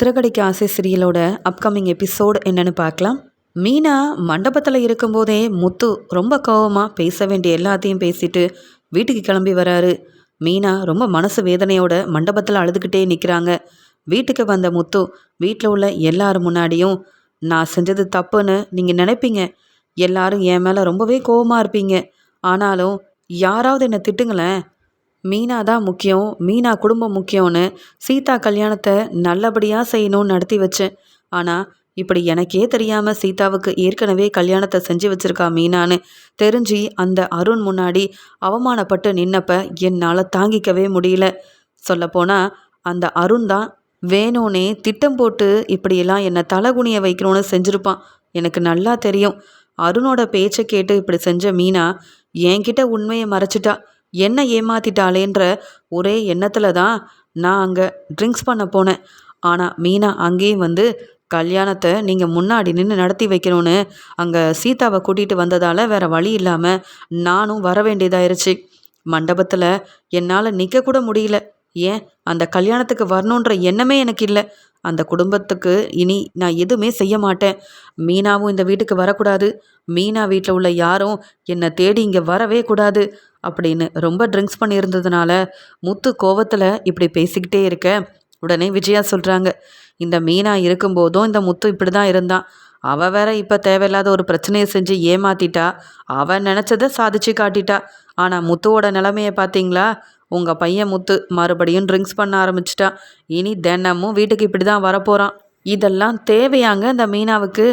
சிறகடிக்க ஆசை சீரியலோட upcoming episode என்னன்னு பார்க்கலாம். மீனா மண்டபத்தில் இருக்கும்போதே முத்து ரொம்ப கோவமாக பேச வேண்டிய எல்லாத்தையும் பேசிட்டு வீட்டுக்கு கிளம்பி வராரு. மீனா ரொம்ப மனசு வேதனையோட மண்டபத்தில் அழுதுகிட்டே நிற்கிறாங்க வீட்டுக்கு வந்த முத்து வீட்டில் உள்ள எல்லார் முன்னாடியும் நான் செஞ்சது தப்புன்னு நீங்கள் நினைப்பீங்க. எல்லாரும் என் மேலே ரொம்பவே கோவமாக இருப்பீங்க. ஆனாலும் யாராவது என்னை திட்டுங்களேன். மீனா தான் முக்கியம் மீனா குடும்பம் முக்கியம்னு சீதா கல்யாணத்தை நல்லபடியாக செய்யணும்னு நடத்தி வச்சேன் ஆனால் இப்படி எனக்கே தெரியாமல் சீதாவுக்கு ஏற்கனவே கல்யாணத்தை செஞ்சு வச்சிருக்கா மீனான்னு தெரிஞ்சு அந்த அருண் முன்னாடி அவமானப்பட்டு நின்னப்ப என்னால் தாங்கிக்கவே முடியல. சொல்லப்போனால் அந்த அருண் தான் வேணும்னே திட்டம் போட்டு இப்படியெல்லாம் என்னை தலகுனிய வைக்கணும்னு செஞ்சுருப்பான். எனக்கு நல்லா தெரியும். அருணோட பேச்சை கேட்டு இப்படி செஞ்ச மீனா என்கிட்ட உண்மையை மறைச்சிட்டா. என்ன ஏமாத்திட்டாளேன்ற ஒரே எண்ணத்தில் தான் நான் அங்கே ட்ரிங்க்ஸ் பண்ண போனேன். ஆனால் மீனா அங்கேயும் வந்து கல்யாணத்தை நீங்கள் முன்னாடி நின்று நடத்தி வைக்கணும்னு அங்கே சீதாவை கூட்டிகிட்டு வந்ததால் வேறு வழி இல்லாமல் நானும் வர வேண்டியதாயிருச்சு. மண்டபத்தில் என்னால் நிற்கக்கூட முடியல. ஏன்? அந்த கல்யாணத்துக்கு வரணுன்ற எண்ணமே எனக்கு இல்லை. அந்த குடும்பத்துக்கு இனி நான் எதுவுமே செய்ய மாட்டேன். மீனாவும் இந்த வீட்டுக்கு வரக்கூடாது. மீனா வீட்டில் உள்ள யாரும் என்னை தேடி இங்கே வரவே கூடாது. அப்படின்னு. ரொம்ப ட்ரிங்க்ஸ் பண்ணியிருந்ததுனால முத்து கோவத்தில் இப்படி பேசிக்கிட்டே இருக்க. உடனே விஜயா சொல்கிறாங்க இந்த மீனா இருக்கும்போதும் இந்த முத்து இப்படி தான் இருந்தான். அவள் வேற இப்போ தேவையில்லாத ஒரு பிரச்சனையை செஞ்சு ஏமாத்திட்டா. அவன் நினச்சதை சாதிச்சு காட்டிட்டா. ஆனால் முத்துவோட நிலமையை பார்த்தீங்களா? உங்கள் பையன் முத்து மறுபடியும் ட்ரிங்க்ஸ் பண்ண ஆரம்பிச்சிட்டான் இனி தினமும் வீட்டுக்கு இப்படி தான் வரப்போகிறான் இதெல்லாம் தேவையாங்க இந்த மீனாவுக்கு?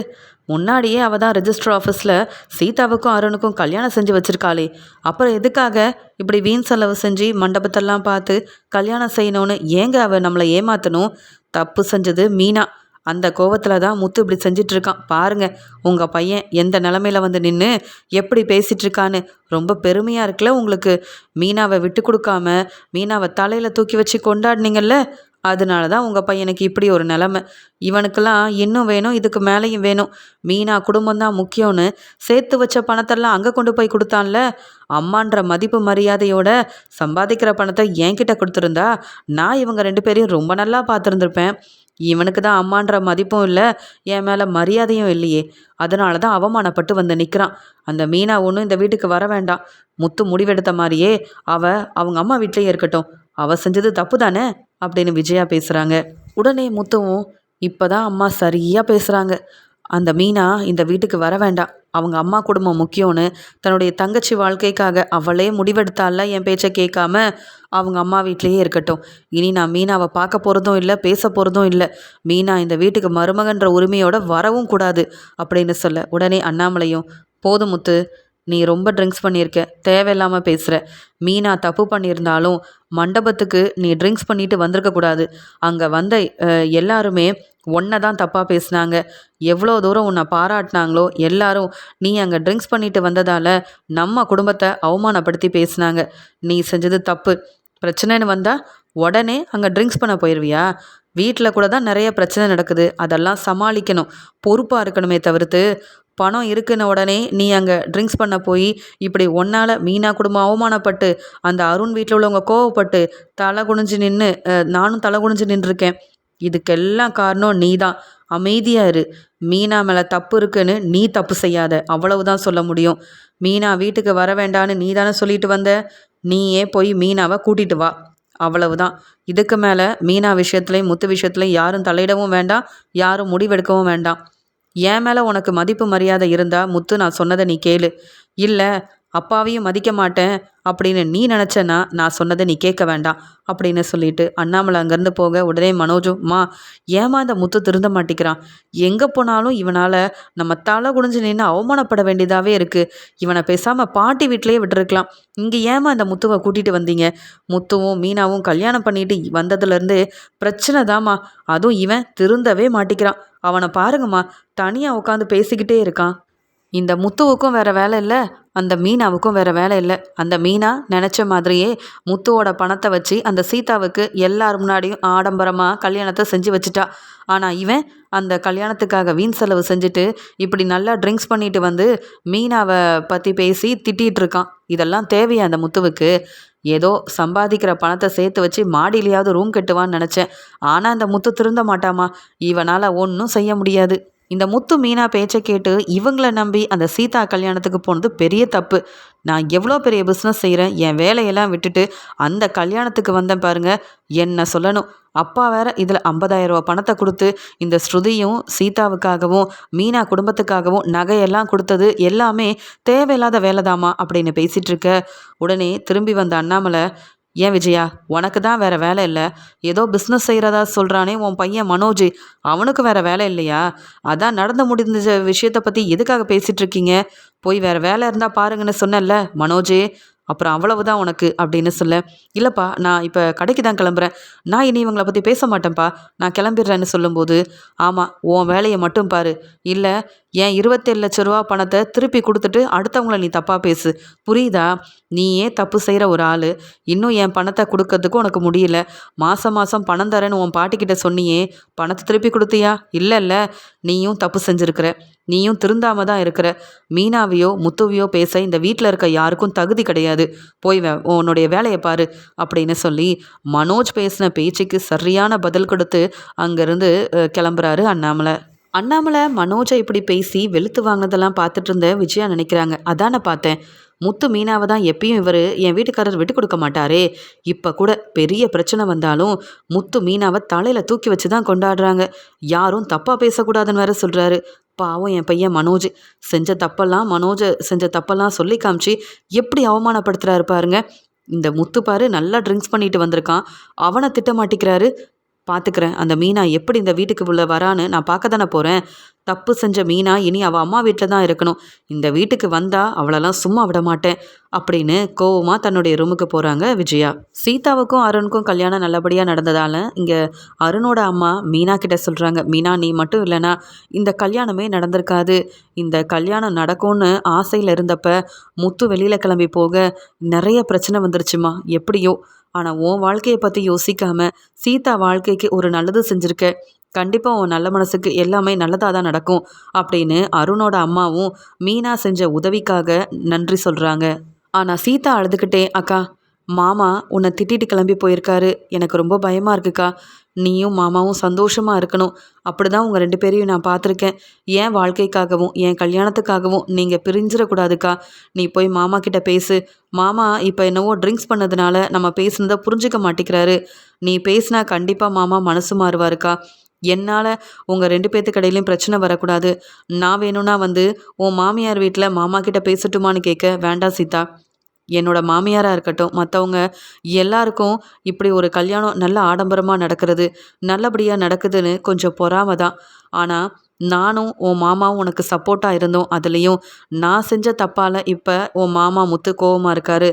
முன்னாடியே அவள் தான் ரெஜிஸ்டர் ஆஃபீஸில் சீதாவுக்கும் அருணுக்கும் கல்யாணம் செஞ்சு வச்சுருக்காளே. அப்புறம் எதுக்காக இப்படி வீண் செலவு செஞ்சு மண்டபத்தெல்லாம் பார்த்து கல்யாணம் செய்யணும்னு ஏங்க அவள் நம்மளை ஏமாற்றணும் தப்பு செஞ்சது மீனா. அந்த கோவத்தில் தான் முத்து இப்படி செஞ்சிட்ருக்கான் பாருங்கள் உங்கள் பையன் எந்த நிலமையில வந்து நின்று எப்படி பேசிகிட்ருக்கான்னு ரொம்ப பெருமையாக இருக்குல்ல உங்களுக்கு. மீனாவை விட்டு கொடுக்காம மீனாவை தலையில் தூக்கி வச்சு கொண்டாடினீங்கல்ல? அதனால தான் உங்கள் பையனுக்கு இப்படி ஒரு நிலமை. இவனுக்கெல்லாம் இன்னும் வேணும் இதுக்கு மேலேயும் வேணும். மீனா குடும்பம் தான் முக்கியம்னு சேர்த்து வச்ச பணத்தெல்லாம் அங்கே கொண்டு போய் கொடுத்தான்ல. அம்மான்ற மதிப்பு மரியாதையோட சம்பாதிக்கிற பணத்தை என்கிட்ட கொடுத்துருந்தா நான் இவங்க ரெண்டு பேரையும் ரொம்ப நல்லா பார்த்துருந்துருப்பேன். இவனுக்கு தான் அம்மான்ற மதிப்பும் இல்லை என் மேலே மரியாதையும் இல்லையே. அதனால தான் அவமானப்பட்டு வந்து நிற்கிறான் அந்த மீனா ஒன்றும் இந்த வீட்டுக்கு வர வேண்டாம். முத்து முடிவெடுத்த மாதிரியே அவ அவங்க அம்மா வீட்டிலேயே இருக்கட்டும். அவ செஞ்சது தப்பு தானே அப்படின்னு விஜயா பேசுகிறாங்க உடனே முத்துவும் இப்போ தான் அம்மா சரியாக பேசுகிறாங்க அந்த மீனா இந்த வீட்டுக்கு வர வேண்டாம். அவங்க அம்மா குடும்பம் முக்கியம்னு தன்னுடைய தங்கச்சி வாழ்க்கைக்காக அவளே முடிவெடுத்தால என் பேச்சை கேட்காம அவங்க அம்மா வீட்லேயே இருக்கட்டும். இனி நான் மீனாவை பார்க்க போகிறதும் இல்லை பேச போகிறதும் இல்லை. மீனா இந்த வீட்டுக்கு மருமகன்ற உரிமையோட வரவும் கூடாது அப்படின்னு சொல்ல உடனே அண்ணாமலையும் போதுமுத்து நீ ரொம்ப ட்ரிங்க்ஸ் பண்ணியிருக்க. தேவையில்லாமல் பேசுகிற மீனா தப்பு பண்ணியிருந்தாலும் மண்டபத்துக்கு நீ ட்ரிங்க்ஸ் பண்ணிட்டு வந்திருக்கக்கூடாது அங்கே வந்த எல்லாருமே ஒன்றை தான் தப்பாக பேசினாங்க. எவ்வளோ தூரம் உன்னை பாராட்டினாங்களோ எல்லாரும் நீ அங்கே ட்ரிங்க்ஸ் பண்ணிட்டு வந்ததால் நம்ம குடும்பத்தை அவமானப்படுத்தி பேசினாங்க. நீ செஞ்சது தப்பு. பிரச்சனைன்னு வந்தால் உடனே அங்கே ட்ரிங்க்ஸ் பண்ண போயிடுவியா வீட்டில் கூட தான் நிறைய பிரச்சனை நடக்குது. அதெல்லாம் சமாளிக்கணும். பொறுப்பாக இருக்கணுமே தவிர்த்து பணம் இருக்குன உடனே நீ அங்கே ட்ரிங்க்ஸ் பண்ண போய் இப்படி ஒன்னால் மீனா குடும்பம் அவமானப்பட்டு அந்த அருண் வீட்டில் உள்ளவங்க கோவப்பட்டு தலை குனிஞ்சு நின்று நானும் தலை குனிஞ்சு நின்றுருக்கேன். இதுக்கெல்லாம் காரணம் நீ தான் அமைதியாக இரு. மீனா மேலே தப்பு இருக்குன்னு நீ தப்பு செய்யாத. அவ்வளவுதான் சொல்ல முடியும். மீனா வீட்டுக்கு வர வேண்டான்னு நீ தானே சொல்லிட்டு வந்த? நீயே போய் மீனாவை கூட்டிகிட்டு வா. அவ்வளவுதான். இதுக்கு மேலே மீனா விஷயத்துலையும் முத்து விஷயத்துலையும் யாரும் தலையிடவும் வேண்டாம். யாரும் முடிவெடுக்கவும் வேண்டாம். என் மேலே உனக்கு மதிப்பு மரியாதை இருந்தா முத்து நான் சொன்னதை நீ கேளு. இல்லை அப்பாவையும் மதிக்க மாட்டேன் அப்படின்னு நீ நினச்சனா நான் சொன்னதை நீ கேட்க வேண்டாம் அப்படின்னு சொல்லிட்டு அண்ணாமலை அங்கேருந்து போக உடனே மனோஜும் மா ஏமா இந்த முத்து திருந்த மாட்டேங்கிறான்? எங்கே போனாலும் இவனால் நம்ம தலை குடிஞ்சு நின்று அவமானப்பட வேண்டியதாகவே இருக்குது இவனை பேசாமல் பாட்டி வீட்டிலேயே விட்டுருக்கலாம். இங்கே ஏமா இந்த முத்துவை கூட்டிகிட்டு வந்தீங்க? முத்துவும் மீனாவும் கல்யாணம் பண்ணிட்டு வந்ததுலேருந்து பிரச்சனை தாம்மா. அதுவும் இவன் திருந்தவே மாட்டிக்கிறான் அவனை பாருங்கம்மா தனியாக உட்காந்து பேசிக்கிட்டே இருக்கான். இந்த முத்துவுக்கும் வேறு வேலை இல்லை அந்த மீனாவுக்கும் வேறு வேலை இல்லை. அந்த மீனா நினச்ச மாதிரியே முத்துவோட பணத்தை வச்சு அந்த சீதாவுக்கு எல்லார் முன்னாடியும் ஆடம்பரமாக கல்யாணத்தை செஞ்சு வச்சுட்டா. ஆனால் இவன் அந்த கல்யாணத்துக்காக வீண் செலவு செஞ்சுட்டு இப்படி நல்லா ட்ரிங்க்ஸ் பண்ணிட்டு வந்து மீனாவை பற்றி பேசி திட்டிகிட்டு இருக்கான். இதெல்லாம் தேவையா அந்த முத்துவுக்கு? ஏதோ சம்பாதிக்கிற பணத்தை சேர்த்து வச்சு மாடியிலையாவது ரூம் கட்டுவான்னு நினச்சேன். ஆனால் அந்த முத்து திருந்த மாட்டாமா. இவனால் ஒன்றும் செய்ய முடியாது. இந்த முத்து மீனா பேச்சை கேட்டு இவங்கள நம்பி அந்த சீதா கல்யாணத்துக்கு போனது பெரிய தப்பு. நான் எவ்வளோ பெரிய பிஸ்னஸ் செய்கிறேன் என் வேலையெல்லாம் விட்டுட்டு அந்த கல்யாணத்துக்கு வந்தேன் பாருங்க என்ன சொல்லணும். அப்பா வேற இதில் ஐம்பதாயிரம் ரூபா பணத்தை கொடுத்து இந்த ஸ்ருதியும் சீதாவுக்காகவும் மீனா குடும்பத்துக்காகவும் நகையெல்லாம் கொடுத்தது எல்லாமே தேவையில்லாத வேலைதாமா அப்படின்னு பேசிகிட்டு இருக்க. உடனே திரும்பி வந்த அண்ணாமலை ஏன் விஜயா? உனக்கு தான் வேற வேலை இல்லை. ஏதோ பிஸ்னஸ் செய்கிறதா சொல்கிறானே உன் பையன் மனோஜ். அவனுக்கு வேற வேலை இல்லையா? அதான் நடந்து முடிஞ்ச விஷயத்தை பற்றி எதுக்காக பேசிகிட்ருக்கீங்க போய் வேற வேலை இருந்தால் பாருங்கன்னு சொன்னேன்ல மனோஜே. அப்புறம் அவ்வளவுதான் உனக்கு அப்படின்னு சொல்ல இல்லைப்பா நான் இப்போ கடைக்கு தான் கிளம்புறேன். நான் இனி இவங்களை பற்றி பேச மாட்டேன்ப்பா. நான் கிளம்பிடுறேன்னு சொல்லும்போது ஆமாம் உன் வேலையை மட்டும் பாரு. இல்லை என் இருபத்தேழு லட்ச ரூபா பணத்தை திருப்பி கொடுத்துட்டு அடுத்தவங்கள நீ தப்பாக பேசு. புரியுதா? நீ ஏன் தப்பு செய்கிற ஒரு ஆள். இன்னும் என் பணத்தை கொடுக்கறதுக்கு உனக்கு முடியல. மாதம் மாதம் பணம் தரேன்னு உன் பாட்டிக்கிட்ட சொன்னியே பணத்தை திருப்பி கொடுத்தியா? இல்லை இல்லை. நீயும் தப்பு செஞ்சுருக்கிற. நீயும் திருந்தாம தான் இருக்கிற. மீனாவையோ முத்துவையோ பேச இந்த வீட்டில் இருக்க யாருக்கும் தகுதி கிடையாது. போய் உன்னுடைய வேலையை பாரு அப்படின்னு சொல்லி மனோஜ் பேசின பேச்சுக்கு சரியான பதில் கொடுத்து அங்கேருந்து கிளம்புறாரு அண்ணாமலை. அண்ணாமலை மனோஜை இப்படி பேசி வெளுத்து வாங்கினதெல்லாம் பார்த்துட்டு இருந்த விஜயா நினைக்கிறாங்க. அதான பார்த்தேன். முத்து மீனாவை தான் எப்பயும் இவர் என் வீட்டுக்காரர் விட்டு கொடுக்க மாட்டாரே. இப்போ கூட பெரிய பிரச்சனை வந்தாலும் முத்து மீனாவை தலையில் தூக்கி வச்சு தான் கொண்டாடுறாங்க. யாரும் தப்பாக பேசக்கூடாதுன்னு வேற சொல்கிறாரு பாவம் என் பையன் மனோஜ். செஞ்ச தப்பெல்லாம் மனோஜை செஞ்ச தப்பெல்லாம் சொல்லி காமிச்சு எப்படி அவமானப்படுத்துகிறாரு பாருங்க. இந்த முத்து பாரு நல்லா ட்ரிங்க்ஸ் பண்ணிட்டு வந்திருக்கான். அவனை திட்ட மாட்டிக்கிறாரு. பார்த்துக்கிறேன் அந்த மீனா எப்படி இந்த வீட்டுக்கு உள்ள வரான்னு நான் பார்க்க தானே போகிறேன் தப்பு செஞ்ச மீனா இனி அவள் அம்மா வீட்டில் தான் இருக்கணும். இந்த வீட்டுக்கு வந்தால் அவளெல்லாம் சும்மா விட மாட்டேன் அப்படின்னு கோவமாக தன்னுடைய ரூமுக்கு போகிறாங்க விஜயா. சீதாவுக்கும் அருணுக்கும் கல்யாணம் நல்லபடியாக நடந்ததால் இங்கே அருணோட அம்மா மீனா கிட்ட சொல்கிறாங்க மீனா நீ மட்டும் இல்லைனா இந்த கல்யாணமே நடந்திருக்காது. இந்த கல்யாணம் நடக்கும்னு ஆசையில் இருந்தப்ப முத்து வெளியில் கிளம்பி போக நிறைய பிரச்சனை வந்துருச்சுமா? எப்படியோ ஆனால் உன் வாழ்க்கையை பற்றி யோசிக்காமல் சீதா வாழ்க்கைக்கு ஒரு நல்லது செஞ்சுருக்க. கண்டிப்பாக உன் நல்ல மனசுக்கு எல்லாமே நல்லதாக தான் நடக்கும் அப்படின்னு அருணோட அம்மாவும் மீனா செஞ்ச உதவிக்காக நன்றி சொல்கிறாங்க ஆனால் சீதா அழுதுகிட்டே அக்கா மாமா உன்னை திட்டிட்டு கிளம்பி போயிருக்காரு. எனக்கு ரொம்ப பயமாக இருக்குக்கா. நீயும் மாமாவும் சந்தோஷமாக இருக்கணும். அப்படி தான் உங்கள் ரெண்டு பேரையும் நான் பார்த்துருக்கேன். என் வாழ்க்கைக்காகவும் என் கல்யாணத்துக்காகவும் நீங்கள் பிரிஞ்சிடக்கூடாதுக்கா. நீ போய் மாமா கிட்ட பேசு. மாமா இப்போ என்னவோ ட்ரிங்க்ஸ் பண்ணதுனால நம்ம பேசுனதை புரிஞ்சிக்க மாட்டேங்கிறாரு. நீ பேசினா கண்டிப்பாக மாமா மனசு மாறுவாருக்கா. என்னால் உங்கள் ரெண்டு பேர்த்து கடையிலையும் பிரச்சனை வரக்கூடாது. நான் வேணும்னா வந்து உன் மாமியார் வீட்டில் மாமா கிட்ட பேசட்டுமான்னு கேட்க வேண்டாம் சீதா. என்னோட மாமியாராக இருக்கட்டும் மற்றவங்க எல்லாருக்கும் இப்படி ஒரு கல்யாணம் நல்ல ஆடம்பரமாக நடக்கிறது நல்லபடியாக நடக்குதுன்னு கொஞ்சம் பொறாம தான். ஆனால் நானும் உன் மாமாவும் உனக்கு சப்போர்ட்டாக இருந்தோம். அதுலேயும் நான் செஞ்ச தப்பால் இப்போ உன் மாமா முத்து கோவமாக இருக்காரு.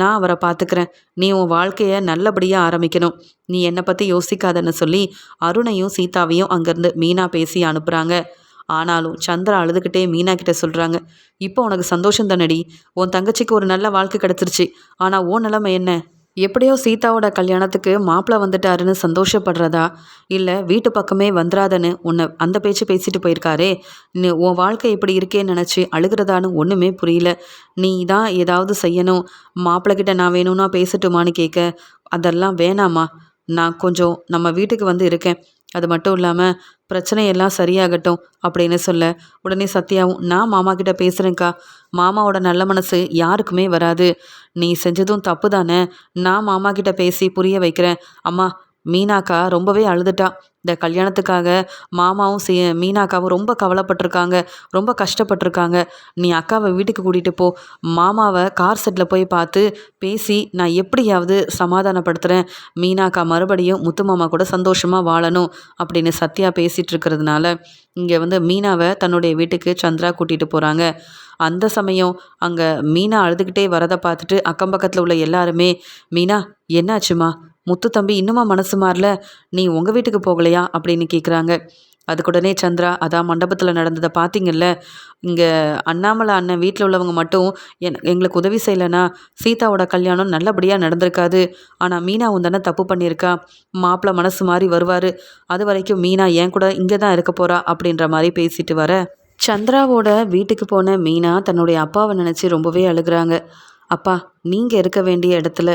நான் அவரை பார்த்துக்கிறேன் நீ உன் வாழ்க்கையை நல்லபடியாக ஆரம்பிக்கணும். நீ என்னை பற்றி யோசிக்காதன்னு சொல்லி அருணையும் சீதாவையும் அங்கேருந்து மீனா பேசி அனுப்புகிறாங்க ஆனாலும் சந்திரா அழுதுகிட்டே மீனா கிட்ட சொல்கிறாங்க இப்போ உனக்கு சந்தோஷம் தானடி? உன் தங்கச்சிக்கு ஒரு நல்ல வாழ்க்கை கிடச்சிருச்சு. ஆனால் ஓ நிலைமை என்ன? எப்படியோ சீதாவோட கல்யாணத்துக்கு மாப்பிள்ளை வந்துட்டாருன்னு சந்தோஷப்படுறதா? இல்லை வீட்டு பக்கமே வந்துடாதன்னு உன்னை அந்த பேச்சு பேசிட்டு போயிருக்காரே? நீ உன் வாழ்க்கை இப்படி இருக்கேன்னு நினச்சி அழுகிறதான்னு ஒன்றுமே புரியல. நீ தான் ஏதாவது செய்யணும். மாப்பிள்ளைகிட்ட நான் வேணும்னா பேசட்டுமான்னு கேட்க அதெல்லாம் வேணாமா நான் கொஞ்சம் நம்ம வீட்டுக்கு வந்து இருக்கேன். அது மட்டும் இல்லாமல் பிரச்சனையெல்லாம் சரியாகட்டும் அப்படின்னு சொல்ல உடனே சத்யாவும் நான் மாமா கிட்ட பேசுகிறேங்க்கா மாமாவோட நல்ல மனசு யாருக்குமே வராது. நீ செஞ்சதும் தப்பு தானே. நான் மாமா கிட்ட பேசி புரிய வைக்கிறேன். அம்மா மீனாக்கா ரொம்பவே அழுதுட்டா. இந்த கல்யாணத்துக்காக மாமாவும் சே மீனாக்காவும் ரொம்ப கவலைப்பட்டிருக்காங்க ரொம்ப கஷ்டப்பட்டிருக்காங்க. நீ அக்காவை வீட்டுக்கு கூட்டிகிட்டு போ. மாமாவை கார் செட்டில் போய் பார்த்து பேசி நான் எப்படியாவது சமாதானப்படுத்துகிறேன் மீனாக்கா மறுபடியும் முத்து மாமா கூட சந்தோஷமாக வாழணும் அப்படின்னு சத்யா பேசிகிட்டு இருக்கிறதுனால இங்கே வந்து மீனாவை தன்னுடைய வீட்டுக்கு சந்திரா கூட்டிகிட்டு போகிறாங்க அந்த சமயம் அங்கே மீனா அழுதுகிட்டே வரதை பார்த்துட்டு அக்கம் பக்கத்தில் உள்ள எல்லாருமே மீனா என்னாச்சுமா? முத்து தம்பி இன்னுமா மனசு மாறல நீ உங்கள் வீட்டுக்கு போகலையா? அப்படின்னு கேட்குறாங்க அதுக்குடனே சந்திரா அதான் மண்டபத்தில் நடந்ததை பார்த்தீங்கல்ல இங்கே அண்ணாமலை அண்ணன் வீட்டில் உள்ளவங்க மட்டும் என் எங்களுக்கு உதவி செய்யலைன்னா சீதாவோட கல்யாணம் நல்லபடியாக நடந்திருக்காது. ஆனால் மீனா உந்தானே தப்பு பண்ணியிருக்கா? மாப்பிள்ளை மனசு மாதிரி வருவார். அது வரைக்கும் மீனா ஏன் கூட இங்கே தான் இருக்க போகிறா அப்படின்ற மாதிரி பேசிட்டு வர சந்திராவோட வீட்டுக்கு போன மீனா தன்னுடைய அப்பாவை நினச்சி ரொம்பவே அழுகிறாங்க. அப்பா நீங்கள் இருக்க வேண்டிய இடத்துல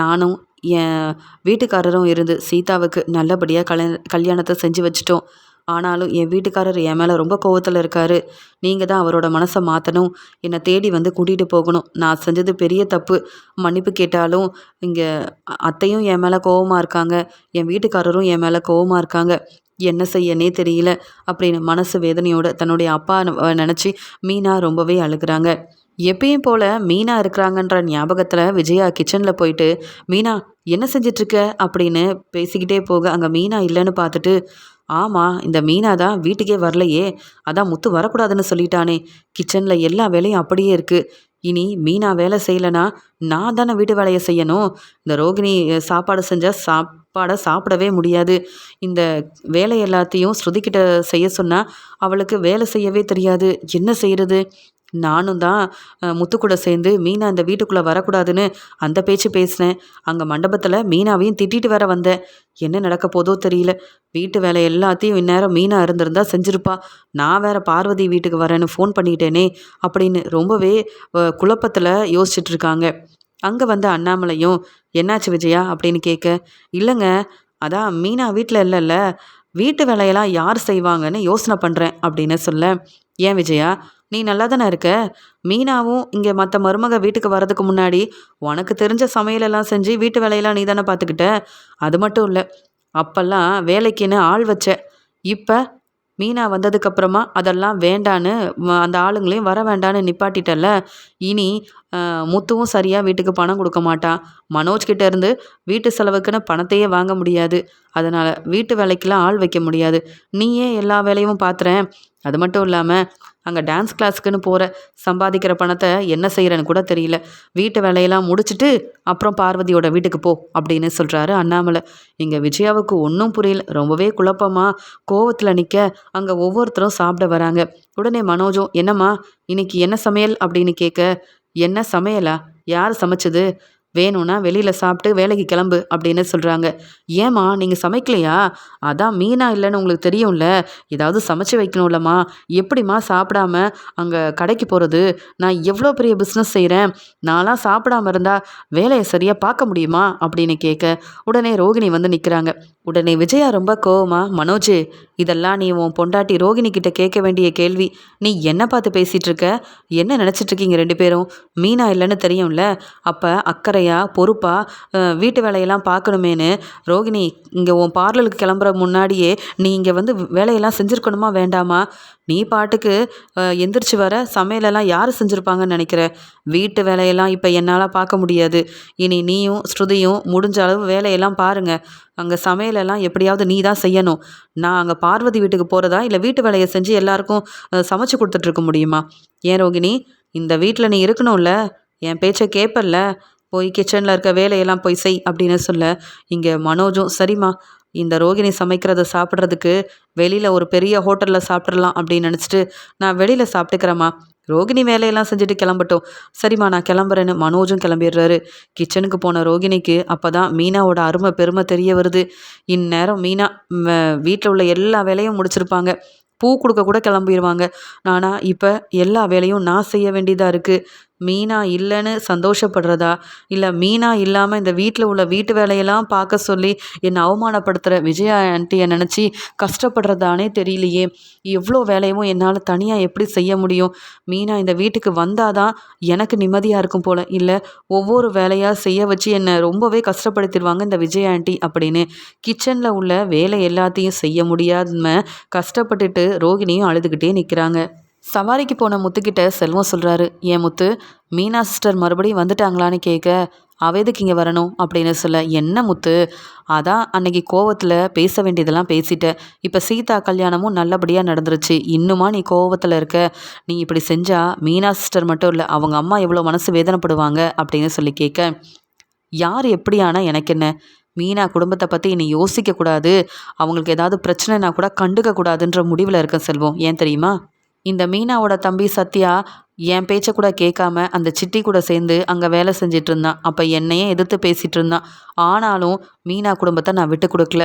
நானும் என் வீட்டுக்காரரும் இருந்து சீதாவுக்கு நல்லபடியாக கல்யாண கல்யாணத்தை செஞ்சு வச்சிட்டோம். ஆனாலும் என் வீட்டுக்காரர் என் மேலே ரொம்ப கோவத்தில் இருக்கார். நீங்கள் தான் அவரோட மனசை மாற்றணும் என்னை தேடி வந்து கூட்டிகிட்டு போகணும். நான் செஞ்சது பெரிய தப்பு. மன்னிப்பு கேட்டாலும் இங்கே அத்தையும் என் மேலே கோவமாக இருக்காங்க. என் வீட்டுக்காரரும் என் மேலே கோவமாக இருக்காங்க. என்ன செய்யனே தெரியல. அப்படின்னு மனசு வேதனையோட தன்னுடைய அப்பா நினச்சி மீனா ரொம்பவே அழுகுறாங்க. எப்பயும் போல் மீனா இருக்கிறாங்கன்ற ஞாபகத்தில் விஜயா கிச்சனில் போயிட்டு மீனா என்ன செஞ்சிட்ருக்க? அப்படின்னு பேசிக்கிட்டே போக அங்கே மீனா இல்லைன்னு பார்த்துட்டு ஆமாம் இந்த மீனா தான் வீட்டுக்கே வரலையே அதான் முத்து வரக்கூடாதுன்னு சொல்லிட்டானே கிச்சனில் எல்லா வேலையும் அப்படியே இருக்குது இனி மீனா வேலை செய்யலைனா நான் தானே வீட்டு வேலையை செய்யணும் இந்த ரோகிணி சாப்பாடு செஞ்சால் சாப்பாடை சாப்பிடவே முடியாது இந்த வேலை எல்லாத்தையும் ஸ்ருதிக்கிட்ட செய்ய சொன்னால் அவளுக்கு வேலை செய்யவே தெரியாது என்ன செய்கிறது நானும் தான் முத்துக்கூட சேர்ந்து மீனா இந்த வீட்டுக்குள்ளே வரக்கூடாதுன்னு அந்த பேச்சு பேசினேன். அங்கே மண்டபத்தில் மீனாவையும் திட்டிட்டு வேற வந்தேன். என்ன நடக்க போதோ தெரியல. வீட்டு வேலை எல்லாத்தையும் இந்நேரம் மீனா இருந்திருந்தா செஞ்சுருப்பா. நான் வேற பார்வதி வீட்டுக்கு வரேன்னு ஃபோன் பண்ணிட்டேனே அப்படின்னு ரொம்பவே குழப்பத்தில் யோசிச்சுட்டு இருக்காங்க. அங்கே வந்த அண்ணாமலையும் என்னாச்சு விஜயா? அப்படின்னு கேட்க இல்லைங்க அதான் மீனா வீட்டில் இல்லைல்ல. வீட்டு வேலையெல்லாம் யார் செய்வாங்கன்னு யோசனை பண்ணுறேன் அப்படின்னு சொல்ல ஏன் விஜயா? நீ நல்லா தானே இருக்க? மீனாவும் இங்கே மற்ற மருமக வீட்டுக்கு வர்றதுக்கு முன்னாடி உனக்கு தெரிஞ்ச சமையலெல்லாம் செஞ்சு வீட்டு வேலையெல்லாம் நீ தானே பார்த்துக்கிட்ட அது மட்டும் இல்லை அப்போல்லாம் வேலைக்குன்னு ஆள் வச்ச. இப்போ மீனா வந்ததுக்கப்புறமா அதெல்லாம் வேண்டான்னு அந்த ஆளுங்களையும் வர வேண்டான்னு நிப்பாட்டிட்டல இனி முத்துவும் சரியாக வீட்டுக்கு பணம் கொடுக்க மாட்டான் மனோஜ் கிட்ட இருந்து வீட்டு செலவுக்குன்னு பணத்தையே வாங்க முடியாது. அதனால் வீட்டு வேலைக்கெல்லாம் ஆள் வைக்க முடியாது. நீயே எல்லா வேலையும் பார்த்துறேன் அது மட்டும் இல்லாமல் அங்கே டான்ஸ் கிளாஸுக்குன்னு போகிற சம்பாதிக்கிற பணத்தை என்ன செய்கிறேன்னு கூட தெரியல. வீட்டு வேலையெல்லாம் முடிச்சுட்டு அப்புறம் பார்வதியோட வீட்டுக்கு போ அப்படின்னு சொல்கிறாரு அண்ணாமலை. இங்கே விஜயாவுக்கு ஒன்றும் புரியல. ரொம்பவே குழப்பமாக கோவத்தில் நிற்க அங்கே ஒவ்வொருத்தரும் சாப்பிட வராங்க. உடனே மனோஜும் என்னம்மா இன்னைக்கு என்ன சமையல்? அப்படின்னு கேட்க என்ன சமையலா? யார் சமைச்சது? வேணும்னா வெளியில் சாப்பிட்டு வேலைக்கு கிளம்பு அப்படின்னு சொல்கிறாங்க ஏம்மா நீங்கள் சமைக்கலையா? அதான் மீனா இல்லைன்னு உங்களுக்கு தெரியும்ல. ஏதாவது சமைச்சு வைக்கணும்லம்மா. எப்படிம்மா சாப்பிடாம அங்கே கடைக்கு போகிறது நான் எவ்வளோ பெரிய பிஸ்னஸ் செய்கிறேன் நான்லாம் சாப்பிடாம இருந்தால் வேலையை சரியாக பார்க்க முடியுமா? அப்படின்னு கேட்க உடனே ரோகிணி வந்து நிற்கிறாங்க உடனே விஜயா ரொம்ப கோவமா மனோஜ் இதெல்லாம் நீ உன் பொண்டாட்டி ரோகிணி கிட்ட கேட்க வேண்டிய கேள்வி. நீ என்ன பார்த்து பேசிகிட்டு இருக்க? என்ன நினச்சிட்ருக்கீங்க ரெண்டு பேரும்? மீனா இல்லைன்னு தெரியும்ல. அப்போ அக்கறை அக்கறையாக பொறுப்பாக வீட்டு வேலையெல்லாம் பார்க்கணுமேனு? ரோகிணி இங்கே உன் பார்லருக்கு கிளம்புற முன்னாடியே நீ இங்கே வந்து வேலையெல்லாம் செஞ்சுருக்கணுமா வேண்டாமா? நீ பாட்டுக்கு எந்திரிச்சு வர சமையலெல்லாம் யார் செஞ்சுருப்பாங்கன்னு நினைக்கிற? வீட்டு வேலையெல்லாம் இப்போ என்னால் பார்க்க முடியாது. இனி நீயும் ஸ்ருதியும் முடிஞ்ச அளவு வேலையெல்லாம் பாருங்கள் அங்கே சமையலெல்லாம் எப்படியாவது நீ தான் செய்யணும். நான் அங்கே பார்வதி வீட்டுக்கு போகிறதா இல்லை வீட்டு வேலையை செஞ்சு எல்லாருக்கும் சமைச்சு கொடுத்துட்ருக்க முடியுமா? ஏன் ரோகிணி இந்த வீட்டில் நீ இருக்கணும்ல? என் பேச்சை கேட்பல்ல போய் கிச்சனில் இருக்க வேலையெல்லாம் போய் செய் அப்படின்னு சொல்ல இங்கே மனோஜும் சரிம்மா இந்த ரோகிணி சமைக்கிறத சாப்பிட்றதுக்கு வெளியில் ஒரு பெரிய ஹோட்டலில் சாப்பிட்றலாம் அப்படின்னு நினச்சிட்டு நான் வெளியில் சாப்பிட்டுக்கிறேம்மா. ரோகிணி வேலையெல்லாம் செஞ்சுட்டு கிளம்பட்டும். சரிம்மா நான் கிளம்புறேன்னு மனோஜும் கிளம்பிடுறாரு. கிச்சனுக்கு போன ரோகிணிக்கு அப்போ தான் மீனாவோட அருமை பெருமை தெரிய வருது. இந்நேரம் மீனா வீட்டில் உள்ள எல்லா வேலையும் முடிச்சிருப்பாங்க. பூ கொடுக்க கூட கிளம்பிடுவாங்க ஆனால் இப்போ எல்லா வேலையும் நான் செய்ய வேண்டியதாக இருக்குது மீனா இல்லைன்னு சந்தோஷப்படுறதா? இல்லை மீனா இல்லாமல் இந்த வீட்டில் உள்ள வீட்டு வேலையெல்லாம் பார்க்க சொல்லி என்னை அவமானப்படுத்துகிற விஜயா ஆண்டியை நினச்சி கஷ்டப்படுறதானே தெரியலையே. எவ்வளோ வேலையும் என்னால் தனியாக எப்படி செய்ய முடியும்? மீனா இந்த வீட்டுக்கு வந்தால் தான் எனக்கு நிம்மதியாக இருக்கும் போல். இல்லை ஒவ்வொரு வேலையாக செய்ய வச்சு என்னை ரொம்பவே கஷ்டப்படுத்திடுவாங்க இந்த விஜய் ஆண்டி அப்படின்னு. கிச்சனில் உள்ள வேலை எல்லாத்தையும் செய்ய முடியாம கஷ்டப்பட்டுட்டு ரோகிணியும் அழுதுகிட்டே நிற்கிறாங்க சவாரிக்கு போன முத்துக்கிட்ட செல்வம் சொல்கிறாரு ஏன் முத்து மீனா சிஸ்டர் மறுபடியும் வந்துட்டாங்களான்னு கேட்க அவ எதுக்கு இங்கே வரணும்? அப்படின்னு சொல்ல என்ன முத்து அதான் அன்னைக்கு கோவத்தில் பேச வேண்டியதெல்லாம் பேசிட்ட. இப்போ சீதா கல்யாணமும் நல்லபடியாக நடந்துருச்சு. இன்னுமா நீ கோவத்தில் இருக்க? நீ இப்படி செஞ்சால் மீனா சிஸ்டர் மட்டும் இல்லை அவங்க அம்மா எவ்வளோ மனசு வேதனைப்படுவாங்க? அப்படின்னு சொல்லி கேட்க யார் எப்படியானா எனக்கு என்ன? மீனா குடும்பத்தை பற்றி நீ யோசிக்கக்கூடாது. அவங்களுக்கு ஏதாவது பிரச்சனைனா கூட கண்டுக்க கூடாதுன்ற முடிவில் இருக்க செல்வம். ஏன் தெரியுமா? இந்த மீனாவோட தம்பி சத்யா என் பேச்சை கூட கேட்காம அந்த சிட்டி கூட சேர்ந்து அங்கே வேலை செஞ்சிட்டு இருந்தான். அப்போ என்னையே எதிர்த்து பேசிகிட்டு இருந்தான். ஆனாலும் மீனா குடும்பத்தை நான் விட்டு கொடுக்கல.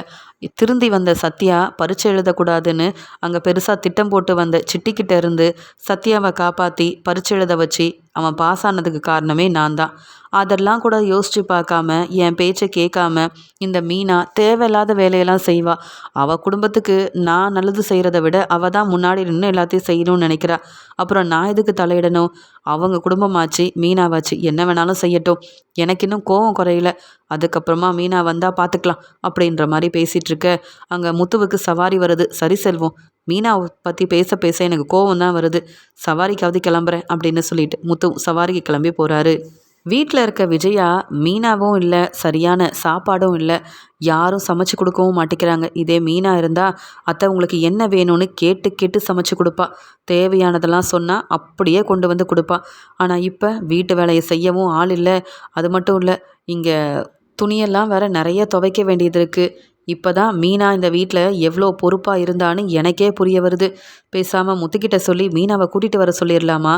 திருந்தி வந்த சத்யா பரிச்சை எழுதக்கூடாதுன்னு அங்கே பெருசாக திட்டம் போட்டு வந்த சிட்டிக்கிட்ட இருந்து சத்யாவை காப்பாற்றி பரிச்சை எழுத வச்சு அவன் பாஸ் ஆனதுக்கு காரணமே நான் தான் அதெல்லாம் கூட யோசித்து பார்க்காம என் பேச்சை கேட்காம இந்த மீனா தேவையில்லாத வேலையெல்லாம் செய்வா. அவள் குடும்பத்துக்கு நான் நல்லது செய்கிறத விட அவள் தான் முன்னாடி நின்று எல்லாத்தையும் செய்யணும்னு நினைக்கிறா. அப்புறம் நான் எதுக்கு தலையிடணும்? அவங்க குடும்பமாச்சு மீனாவாச்சு. என்ன வேணாலும் செய்யட்டும். எனக்கு இன்னும் கோவம் குறையல. அதுக்கப்புறமா மீனா வந்தால் பார்த்துக்கலாம் அப்படின்ற மாதிரி பேசிகிட்ருக்க அங்கே முத்துவுக்கு சவாரி வருது. சரி செல்வம் மீனாவை பற்றி பேச பேச எனக்கு கோவம் தான் வருது. சவாரிக்காவது கிளம்புறேன் அப்படின்னு சொல்லிட்டு முத்து சவாரிக்கு கிளம்பி போகிறாரு வீட்டில் இருக்க விஜயா மீனாவும் இல்லை சரியான சாப்பாடும் இல்லை. யாரும் சமைச்சு கொடுக்கவும் மாட்டேங்கிறாங்க. இதே மீனா இருந்தால் அத்தை உங்களுக்கு என்ன வேணும்னு கேட்டு கேட்டு சமைச்சு கொடுப்பா. தேவையானதெல்லாம் சொன்னால் அப்படியே கொண்டு வந்து கொடுப்பா. ஆனால் இப்போ வீட்டு வேலையை செய்யவும் ஆள் இல்லை. அது மட்டும் இல்லை இங்கே துணியெல்லாம் வேற நிறைய துவைக்க வேண்டியது இருக்குது இப்போ தான் மீனா இந்த வீட்டில் எவ்வளோ பொறுப்பாக இருந்தான்னு எனக்கே புரிய வருது. பேசாமல் முத்துக்கிட்ட சொல்லி மீனாவை கூட்டிகிட்டு வர சொல்லிடலாமா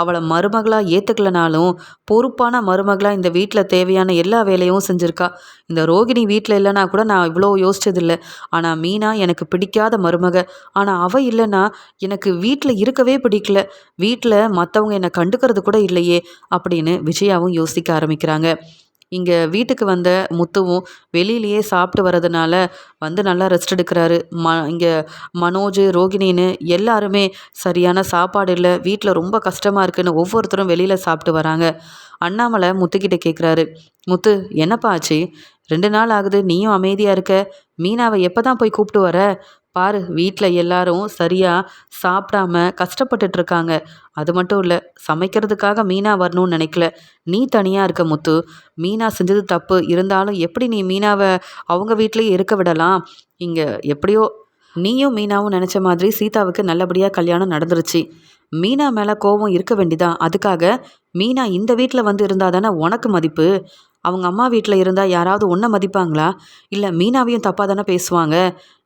அவளை மருமகளாக ஏற்றுக்கலனாலும் பொறுப்பான மருமகளாக இந்த வீட்டில் தேவையான எல்லா வேலையும் செஞ்சுருக்கா. இந்த ரோகிணி வீட்டில் இல்லைனா கூட நான் இவ்வளோ யோசிச்சதில்லை. ஆனால் மீனா எனக்கு பிடிக்காத மருமக. ஆனால் அவள் இல்லைன்னா எனக்கு வீட்டில் இருக்கவே பிடிக்கல. வீட்டில் மற்றவங்க என்னை கண்டுக்கிறது கூட இல்லையே அப்படின்னு விஜயாவும் யோசிக்க ஆரம்பிக்கிறாங்க. இங்கே வீட்டுக்கு வந்த முத்துவும் வெளியிலேயே சாப்பிட்டு வரதுனால வந்து நல்லா ரெஸ்ட் எடுக்கிறாரு. ம இங்கே மனோஜ் ரோகிணின்னு எல்லாருமே சரியான சாப்பாடு இல்லை வீட்டில் ரொம்ப கஷ்டமாக இருக்குன்னு ஒவ்வொருத்தரும் வெளியில் சாப்பிட்டு வராங்க. அண்ணாமலை முத்துக்கிட்ட கேட்குறாரு முத்து என்னப்பா ஆச்சு? ரெண்டு நாள் ஆகுது நீயும் அமைதியாக இருக்க? மீனாவை எப்போ தான் போய் கூப்பிட்டு வர? பாரு வீட்டில் எல்லாரும் சரியாக சாப்பிடாம கஷ்டப்பட்டுட்ருக்காங்க. அது மட்டும் இல்லை சமைக்கிறதுக்காக மீனா வரணும்னு நினைக்கல. நீ தனியாக இருக்க முத்து. மீனா செஞ்சது தப்பு. இருந்தாலும் எப்படி நீ மீனாவை அவங்க வீட்லேயே இருக்க விடலாம்? இங்கே எப்படியோ நீயும் மீனாவும் நினச்ச மாதிரி சீதாவுக்கு நல்லபடியாக கல்யாணம் நடந்துருச்சு. மீனா மேலே கோபம் இருக்க வேண்டிதான் அதுக்காக மீனா இந்த வீட்டில் வந்து இருந்தால் தானே உனக்கு மதிப்பு? அவங்க அம்மா வீட்டில் இருந்தால் யாராவது ஒன்றை மதிப்பாங்களா? இல்லை மீனாவையும் தப்பாக தானே பேசுவாங்க?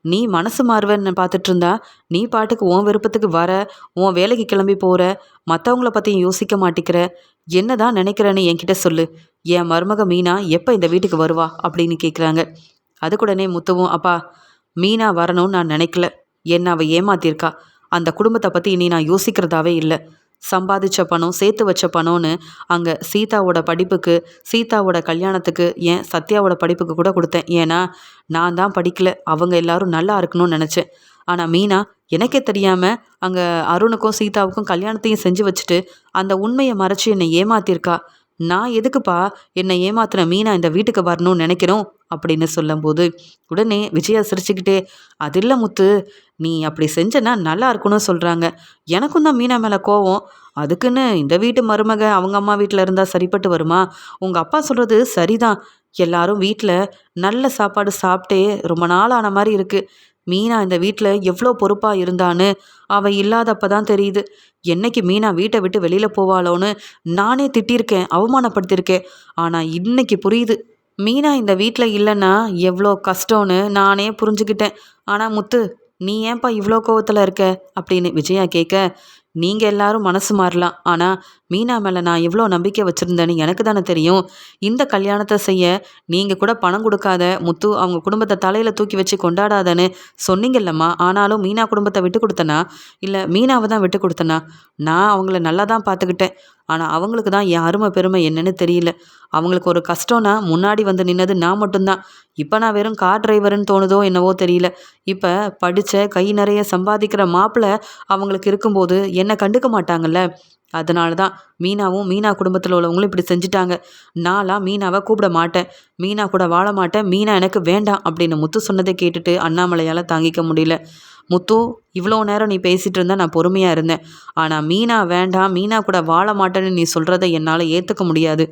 நீ மனசு மாறுவேன்னு பார்த்துட்டு இருந்தா நீ பாட்டுக்கு உன் விருப்பத்துக்கு வர உன் வேலைக்கு கிளம்பி போகிற மற்றவங்கள பற்றியும் யோசிக்க மாட்டேங்கிற என்ன தான் நினைக்கிறேன்னு என்கிட்ட சொல்லு. என் மருமக மீனா எப்போ இந்த வீட்டுக்கு வருவா அப்படின்னு கேட்குறாங்க அதுக்குடனே முத்துவும் அப்பா மீனா வரணும்னு நான் நினைக்கல. என்ன அவள் ஏமாத்திருக்கா அந்த குடும்பத்தை பற்றி இனி நான் யோசிக்கிறதாவே இல்லை. சம்பாதிச்ச பணம் சேர்த்து வச்ச பணம்னு அங்கே சீதாவோட படிப்புக்கு சீதாவோட கல்யாணத்துக்கு ஏன் சத்யாவோட படிப்புக்கு கூட கொடுத்தேன். ஏன்னா நான் தான் படிக்கல. அவங்க எல்லாரும் நல்லா இருக்கணும்னு நினச்சேன். ஆனால் மீனா எனக்கே தெரியாமல் அங்கே அருணுக்கும் சீதாவுக்கும் கல்யாணத்தையும் செஞ்சு வச்சுட்டு அந்த உண்மையை மறைச்சி என்னை ஏமாத்திருக்கா. நான் எதுக்குப்பா என்னை ஏமாத்தின மீனா இந்த வீட்டுக்கு வரணும்னு நினைக்கிறோம்? அப்படின்னு சொல்லும்போது உடனே விஜயா சிரிச்சுக்கிட்டே அது இல்லை முத்து நீ அப்படி செஞ்சனா நல்லா இருக்குன்னு சொல்கிறாங்க எனக்கும் தான் மீனா மேலே கோவம். அதுக்குன்னு இந்த வீட்டு மருமக அவங்க அம்மா வீட்டில் இருந்தால் சரிப்பட்டு வருமா? உங்கள் அப்பா சொல்கிறது சரிதான். எல்லாரும் வீட்டில் நல்ல சாப்பாடு சாப்பிட்டே ரொம்ப நாள் ஆன மாதிரி இருக்குது மீனா இந்த வீட்டில் எவ்வளோ பொறுப்பாக இருந்தான்னு அவள் இல்லாதப்ப தான் தெரியுது. என்னைக்கு மீனா வீட்டை விட்டு வெளியில் போவாளோன்னு நானே திட்டியிருக்கேன் அவமானப்படுத்தியிருக்கேன். ஆனால் இன்னைக்கு புரியுது. மீனா இந்த வீட்டில் இல்லைன்னா எவ்வளோ கஷ்டம்னு நானே புரிஞ்சுக்கிட்டேன். ஆனால் முத்து நீ ஏன்பா இவ்வளோ கோவத்தில் இருக்க? அப்படின்னு விஜயா கேட்க நீங்கள் எல்லாரும் மனசு மாறலாம். ஆனால் மீனா மேலே நான் எவ்வளோ நம்பிக்கை வச்சுருந்தேன்னு எனக்கு தானே தெரியும். இந்த கல்யாணத்தை செய்ய நீங்கள் கூட பணம் கொடுக்காத முத்து அவங்க குடும்பத்தை தலையில் தூக்கி வச்சு கொண்டாடாதன்னு சொன்னீங்கல்லம்மா. ஆனாலும் மீனா குடும்பத்தை விட்டு கொடுத்தனா? இல்லை மீனாவை தான் விட்டு கொடுத்தனா? நான் அவங்கள நல்லா தான் பார்த்துக்கிட்டேன். ஆனால் அவங்களுக்கு தான் என் அருமை பெருமை என்னன்னு தெரியல. அவங்களுக்கு ஒரு கஷ்டம்னா முன்னாடி வந்து நின்னது நான் மட்டும்தான். இப்போ நான் வெறும் கார் டிரைவருன்னு தோணுதோ என்னவோ தெரியல. இப்போ படித்த கை நிறைய சம்பாதிக்கிற மாப்பிள்ளை அவங்களுக்கு இருக்கும்போது என்னை கண்டுக்க மாட்டாங்கல்ல? அதனால தான் மீனாவும் மீனா குடும்பத்தில் உள்ளவங்களும் இப்படி செஞ்சுட்டாங்க. நான்லாம் மீனாவை கூப்பிட மாட்டேன். மீனா கூட வாழ மாட்டேன். மீனா எனக்கு வேண்டாம் அப்படின்னு முத்து சொன்னதை கேட்டுட்டு அண்ணாமலையால் தாங்கிக்க முடியல. முத்து இவ்வளோ நேரம் நீ பேசிகிட்டு இருந்தால் நான் பொறுமையாக இருந்தேன். ஆனால் மீனா வேண்டாம். மீனா கூட வாழ மாட்டேன்னு நீ சொல்கிறத என்னால் ஏற்றுக்க முடியாது.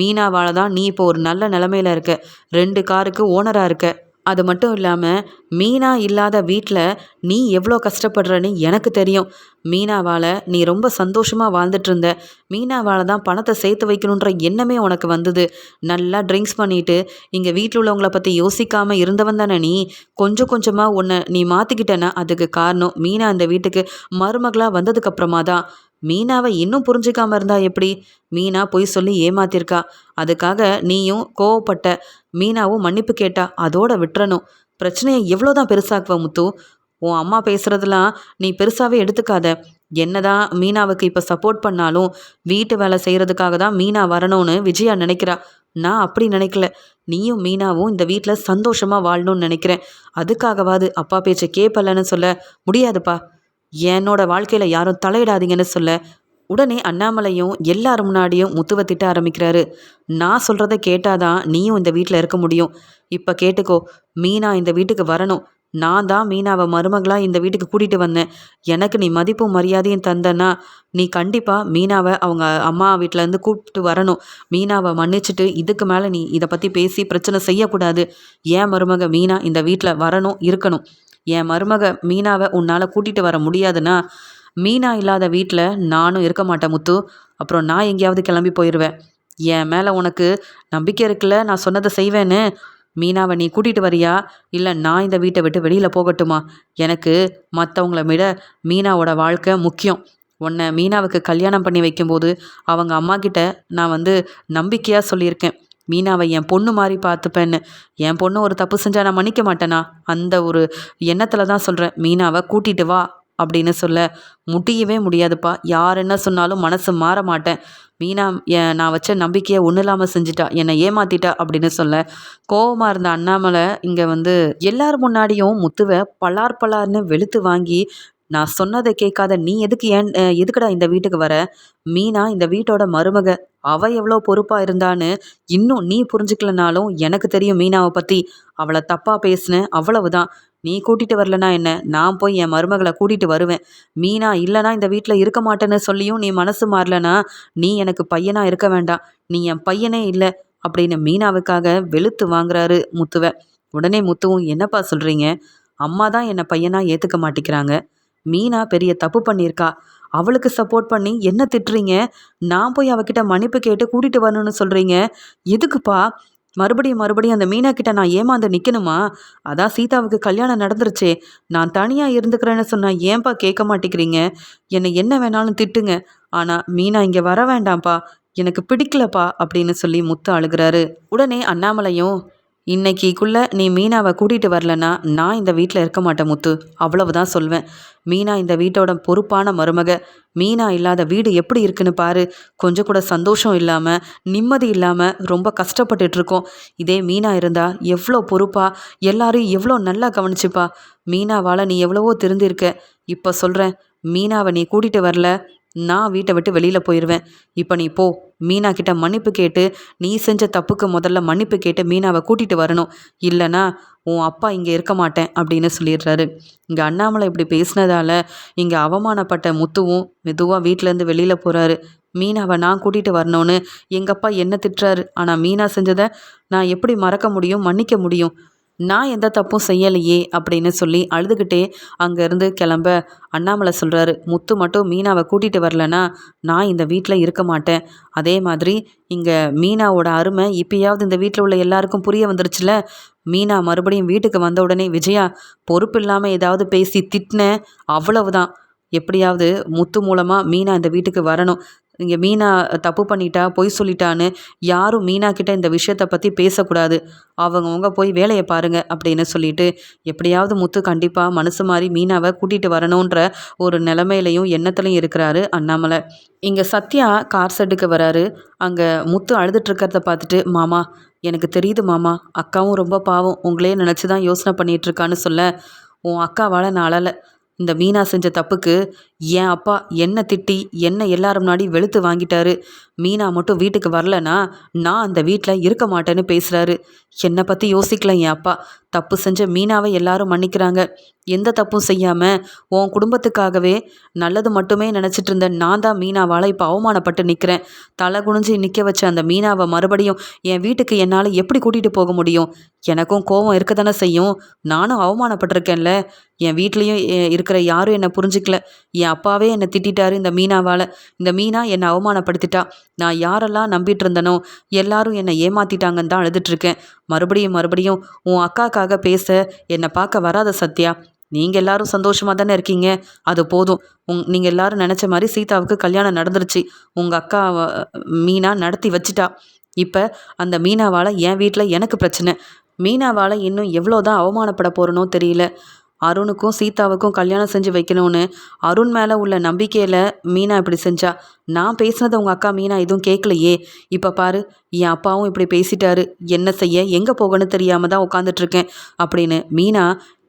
மீனாவால் தான் நீ இப்போ ஒரு நல்ல நிலமையில இருக்க. ரெண்டு காருக்கு ஓனராக இருக்க. அது மட்டும் இல்லாமல் மீனா இல்லாத வீட்டில் நீ எவ்வளோ கஷ்டப்படுறன்னு எனக்கு தெரியும். மீனாவால் நீ ரொம்ப சந்தோஷமாக வாழ்ந்துட்டு இருந்த. மீனாவால் தான் பணத்தை சேர்த்து வைக்கணுன்ற எண்ணமே உனக்கு வந்தது. நல்லா ட்ரிங்க்ஸ் பண்ணிட்டு இங்கே வீட்டில் உள்ளவங்கள பற்றி யோசிக்காமல் இருந்தவன் தானே நீ? கொஞ்சம் கொஞ்சமாக உன்னை நீ மாற்றிக்கிட்டேன்னா அதுக்கு காரணம் மீனா இந்த வீட்டுக்கு மருமகளாக வந்ததுக்கப்புறமா தான் மீனாவை இன்னும் புரிஞ்சிக்காம இருந்தா எப்படி? மீனா பொய் சொல்லி ஏமாத்திருக்கா. அதுக்காக நீயும் கோவப்பட்ட மீனாவும் மன்னிப்பு கேட்டா அதோட விட்டுறணும். பிரச்சனையை எவ்வளோதான் பெருசாக்குவ முத்து? உன் அம்மா பேசுறதெல்லாம் நீ பெருசாகவே எடுத்துக்காத. என்னதான் மீனாவுக்கு இப்போ சப்போர்ட் பண்ணாலும் வீட்டு வேலை செய்கிறதுக்காக தான் மீனா வரணும்னு விஜயா நினைக்கிறா. நான் அப்படி நினைக்கல. நீயும் மீனாவும் இந்த வீட்டில் சந்தோஷமாக வாழணும்னு நினைக்கிறேன். அதுக்காகவாது அப்பா பேச்சை கேட்பலன்னு சொல்ல முடியாதுப்பா. என்னோட வாழ்க்கையில் யாரும் தலையிடாதீங்கன்னு சொல்ல உடனே அண்ணாமலையும் எல்லார் முன்னாடியும் முத்துவை திட்ட ஆரம்பிக்கிறாரு. நான் சொல்கிறத கேட்டாதான் நீயும் இந்த வீட்டில் இருக்க முடியும். இப்போ கேட்டுக்கோ மீனா இந்த வீட்டுக்கு வரணும். நான் தான் மீனாவை மருமகளாக இந்த வீட்டுக்கு கூட்டிகிட்டு வந்தேன். எனக்கு நீ மதிப்பும் மரியாதையும் தந்தன்னா நீ கண்டிப்பாக மீனாவை அவங்க அம்மா வீட்டிலேருந்து கூப்பிட்டு வரணும். மீனாவை மன்னிச்சுட்டு இதுக்கு மேலே நீ இதை பற்றி பேசி பிரச்சனை செய்யக்கூடாது. ஏன் மருமக மீனா இந்த வீட்டில் வரணும் இருக்கணும்? என் மருமக மீனாவை உன்னால் கூட்டிகிட்டு வர முடியாதுன்னா மீனா இல்லாத வீட்டில் நானும் இருக்க மாட்டேன் முத்து. அப்புறம் நான் எங்கேயாவது கிளம்பி போயிடுவேன் என் மேலே உனக்கு நம்பிக்கை இருக்குல்ல நான் சொன்னதை செய்வேன்னு. மீனாவை நீ கூட்டிகிட்டு வரியா? இல்லை நான் இந்த வீட்டை விட்டு வெளியில் போகட்டுமா? எனக்கு மற்றவங்கள விட மீனாவோட வாழ்க்கை முக்கியம். உன்னை மீனாவுக்கு கல்யாணம் பண்ணி வைக்கும்போது அவங்க அம்மா கிட்ட நான் வந்து நம்பிக்கையாக சொல்லியிருக்கேன். மீனாவை என் பொண்ணு மாதிரி பார்த்துப்பேன்னு. என் பொண்ணு ஒரு தப்பு செஞ்சால் நான் மன்னிக்க மாட்டேனா? அந்த ஒரு எண்ணத்தில் தான் சொல்கிறேன் மீனாவை கூட்டிகிட்டு வா அப்படின்னு சொல்ல. முடியவே முடியாதுப்பா. யார் என்ன சொன்னாலும் மனசு மாற மாட்டேன். மீனா நான் வச்ச நம்பிக்கையை ஒன்றும் இல்லாமல் செஞ்சுட்டா. என்னை ஏமாத்திட்டா அப்படின்னு சொல்ல. கோவமாக இருந்த அண்ணாமலை இங்கே வந்து எல்லார் முன்னாடியும் முத்துவை பலார் பலார்னு வெளுத்து வாங்கி நான் சொன்னதை கேட்காத நீ எதுக்கு ஏன் எதுக்குடா இந்த வீட்டுக்கு வர? மீனா இந்த வீட்டோட மருமக அவள் எவ்வளோ பொறுப்பாக இருந்தான்னு இன்னும் நீ புரிஞ்சுக்கலனாலும் எனக்கு தெரியும் மீனாவை பற்றி அவளை தப்பாக பேசினேன் அவ்வளவுதான். நீ கூட்டிகிட்டு வரலனா என்ன? நான் போய் என் மருமகளை கூட்டிகிட்டு வருவேன். மீனா இல்லைனா இந்த வீட்டில் இருக்க மாட்டேன்னு சொல்லியும் நீ மனசு மாறலனா நீ எனக்கு பையனாக இருக்க வேண்டாம். நீ என் பையனே இல்லை அப்படின்னு மீனாவுக்காக வெளுத்து வாங்குறாரு முத்துவை. உடனே முத்துவும் என்னப்பா சொல்கிறீங்க அம்மா தான் என்னை பையனாக ஏற்றுக்க மாட்டேங்கிறாங்க. மீனா பெரிய தப்பு பண்ணியிருக்கா. அவளுக்கு சப்போர்ட் பண்ணி என்ன திட்டுறீங்க? நான் போய் அவகிட்ட மன்னிப்பு கேட்டு கூட்டிகிட்டு வரணும்னு சொல்கிறீங்க எதுக்குப்பா? மறுபடியும் மறுபடியும் அந்த மீனா கிட்ட நான் ஏமாந்து நிற்கணுமா அதான் சீதாவுக்கு கல்யாணம் நடந்துருச்சே. நான் தனியாக இருந்துக்கிறேன்னு சொன்னால் ஏன்பா கேட்க மாட்டேங்கிறீங்க? என்னை என்ன வேணாலும் திட்டுங்க. ஆனால் மீனா இங்கே வர வேண்டாம்ப்பா. எனக்கு பிடிக்கலப்பா. அப்படின்னு சொல்லி முத்து அழுகிறாரு. உடனே அண்ணாமலையும் இன்னைக்குள்ளே நீ மீனாவை கூட்டிகிட்டு வரலன்னா நான் இந்த வீட்டில் இருக்க மாட்டேன் முத்து. அவ்வளவுதான் சொல்வேன். மீனா இந்த வீட்டோட பொறுப்பான மருமக. மீனா இல்லாத வீடு எப்படி இருக்குன்னு பாரு. கொஞ்சம் கூட சந்தோஷம் இல்லாமல் நிம்மதி இல்லாமல் ரொம்ப கஷ்டப்பட்டுட்டு இருக்கோம். இதே மீனா இருந்தால் எவ்வளோ பொறுப்பா? எல்லாரையும் எவ்வளோ நல்லா கவனிச்சுப்பா? மீனாவால் நீ எவ்வளவோ திருந்திருக்க. இப்போ சொல்கிறேன் மீனாவை நீ கூட்டிகிட்டு வரல? நான் வீட்டை விட்டு வெளியில் போயிடுவேன் இப்போ நீ போ. மீனா கிட்ட மன்னிப்பு கேட்டு நீ செஞ்ச தப்புக்கு முதல்ல மன்னிப்பு கேட்டு மீனாவை கூட்டிகிட்டு வரணும். இல்லைனா உன் அப்பா இங்கே இருக்க மாட்டேன் அப்படின்னு சொல்லிடுறாரு. இங்கே அண்ணாமலை இப்படி பேசினதால இங்கே அவமானப்பட்ட முத்துவும் மெதுவாக வீட்டிலேருந்து வெளியில் போகிறாரு மீனாவை நான் கூட்டிகிட்டு வரணும்னு எங்கள் அப்பா என்ன திட்டுறாரு? ஆனால் மீனா செஞ்சதை நான் எப்படி மறக்க முடியும் மன்னிக்க முடியும்? நான் எந்த தப்பும் செய்யலையே அப்படின்னு சொல்லி அழுதுகிட்டே அங்கேருந்து கிளம்ப அண்ணாமலை சொல்கிறாரு முத்து மட்டும் மீனாவை கூட்டிகிட்டு வரலனா நான் இந்த வீட்டில் இருக்க மாட்டேன். அதே மாதிரி இங்கே மீனாவோட அருமை இப்பயாவது இந்த வீட்டில் உள்ள எல்லாருக்கும் புரிய வந்துருச்சுல? மீனா மறுபடியும் வீட்டுக்கு வந்த உடனே விஜயா பொறுப்பு இல்லாமல் ஏதாவது பேசி திட்டினேன் அவ்வளவுதான். எப்படியாவது முத்து மூலமாக மீனா இந்த வீட்டுக்கு வரணும். இங்கே மீனா தப்பு பண்ணிட்டா பொய் சொல்லிட்டான்னு யாரும் மீனா கிட்ட இந்த விஷயத்தை பற்றி பேசக்கூடாது. அவங்கவுங்க போய் வேலையை பாருங்க அப்படின்னு சொல்லிட்டு எப்படியாவது முத்து கண்டிப்பாக மனசு மாதிரி மீனாவை கூட்டிகிட்டு வரணுன்ற ஒரு நிலமையிலையும் எண்ணத்துலையும் இருக்கிறாரு அண்ணாமலை. இங்கே சத்யா கார் செட்டுக்கு வராரு. அங்கே முத்து அழுதுட்டுருக்கிறத பார்த்துட்டு மாமா எனக்கு தெரியுது மாமா அக்காவும் ரொம்ப பாவம். உங்களே நினச்சி தான் யோசனை பண்ணிகிட்ருக்கான்னு சொல்ல. உன் அக்காவால் நான் அழலை இந்த மீனா செஞ்ச தப்புக்கு என் அப்பா என்ன திட்டி என்ன எல்லாரும் முன்னாடி வெளுத்து வாங்கிட்டாரு? மீனா மட்டும் வீட்டுக்கு வரலனா நான் அந்த வீட்டில் இருக்க மாட்டேன்னு பேசுகிறாரு என்னை பற்றி யோசிக்கல என் அப்பா. தப்பு செஞ்ச மீனாவை எல்லாரும் மன்னிக்கிறாங்க. எந்த தப்பும் செய்யாமல் உன் குடும்பத்துக்காகவே நல்லது மட்டுமே நினச்சிட்டு இருந்த நான் தான் மீனாவால் இப்போ அவமானப்பட்டு நிற்கிறேன் தலை குனிஞ்சு நிற்க வச்ச அந்த மீனாவை மறுபடியும் என் வீட்டுக்கு என்னால் எப்படி கூட்டிகிட்டு போக முடியும்? எனக்கும் கோபம் இருக்க தானே செய்யும்? நானும் அவமானப்பட்டிருக்கேன்ல. என் வீட்லேயும் இருக்கிற யாரும் என்னை புரிஞ்சிக்கல. என் அப்பாவே என்னை திட்டிட்டாரு இந்த மீனாவால். இந்த மீனா என்னை அவமானப்படுத்திட்டா. நான் யாரெல்லாம் நம்பிட்டு இருந்தனோ எல்லாரும் என்னை ஏமாத்திட்டாங்கன்னு தான் அழுதுட்ருக்கேன் மறுபடியும் மறுபடியும் உன் அக்காக்காக பேச என்னை பார்க்க வராத சத்யா. நீங்கள் எல்லாரும் சந்தோஷமாக தானே இருக்கீங்க? அது போதும். உங் நீங்கள் எல்லாரும் நினச்ச மாதிரி சீதாவுக்கு கல்யாணம் நடந்துருச்சு. உங்கள் அக்கா மீனா நடத்தி வச்சிட்டா. இப்போ அந்த மீனாவால் என் வீட்டில் எனக்கு பிரச்சனை. மீனாவால் இன்னும் எவ்வளோ தான் அவமானப்பட போகிறனோ தெரியல. அருணுக்கும் சீதாவுக்கும் கல்யாணம் செஞ்சு வைக்கணும்னு அருண் மேலே உள்ள நம்பிக்கையில் மீனா இப்படி செஞ்சா. நான் பேசினதை உங்கள் அக்கா மீனா எதுவும் கேட்கலையே இப்போ பாரு என் அப்பாவும் இப்படி பேசிட்டாரு. என்ன செய்ய எங்கே போகணும்னு தெரியாமல் தான் உட்காந்துட்ருக்கேன் அப்படின்னு மீனா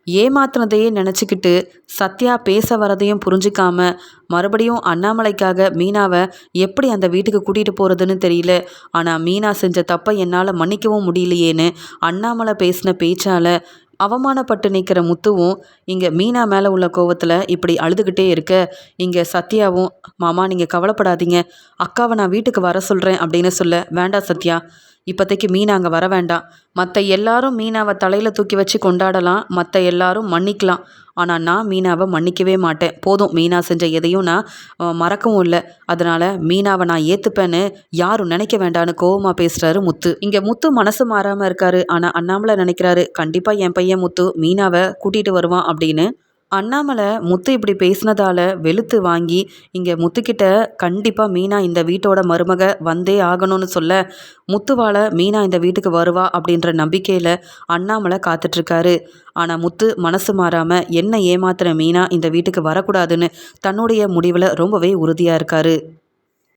ஏமாத்துனதையே நினச்சிக்கிட்டு சத்யா பேச வரதையும் புரிஞ்சிக்காம மறுபடியும் அண்ணாமலைக்காக மீனாவை எப்படி அந்த வீட்டுக்கு கூட்டிகிட்டு போகிறதுன்னு தெரியல. ஆனால் மீனா செஞ்ச தப்பை என்னால் மன்னிக்கவும் முடியலையேன்னு அண்ணாமலை பேசின பேச்சால் அவமானப்பட்டு நிற்கிற முத்துவும் இங்கே மீனா மேலே உள்ள கோவத்தில் இப்படி அழுதுகிட்டே இருக்க இங்கே சத்யாவும் மாமா நீங்கள் கவலைப்படாதீங்க. அக்காவை நான் வீட்டுக்கு வர சொல்கிறேன் அப்படின்னு சொல்ல வேண்டாம் சத்யா. இப்போதைக்கு மீனா அங்கே வர வேண்டாம். மற்ற எல்லாரும் மீனாவை தலையில் தூக்கி வச்சு கொண்டாடலாம். மற்ற எல்லாரும் மன்னிக்கலாம். ஆனால் நான் மீனாவை மன்னிக்கவே மாட்டேன். போதும் மீனா செஞ்ச எதையும் நான் மறக்கவும் இல்லை. அதனால் மீனாவை நான் ஏற்றுப்பேன்னு யாரும் நினைக்க வேண்டான்னு கோவமாக பேசுகிறாரு முத்து. இங்கே முத்து மனசு மாறாமல் இருக்காரு. ஆனால் அண்ணாமலை நினைக்கிறாரு கண்டிப்பாக என் பையன் முத்து மீனாவை கூட்டிகிட்டு வருவான் அப்படின்னு. அண்ணாமலை முத்து இப்படி பேசினதால வெளுத்து வாங்கி இங்கே முத்துக்கிட்ட கண்டிப்பாக மீனா இந்த வீட்டோட மருமக வந்தே ஆகணும்னு சொல்ல முத்துவால் மீனா இந்த வீட்டுக்கு வருவா அப்படின்ற நம்பிக்கையில் அண்ணாமலை காத்துட்ருக்காரு. ஆனால் முத்து மனசு மாறாமல் என்ன ஏமாத்துற மீனா இந்த வீட்டுக்கு வரக்கூடாதுன்னு தன்னுடைய முடிவில் ரொம்பவே உறுதியாக இருக்காரு.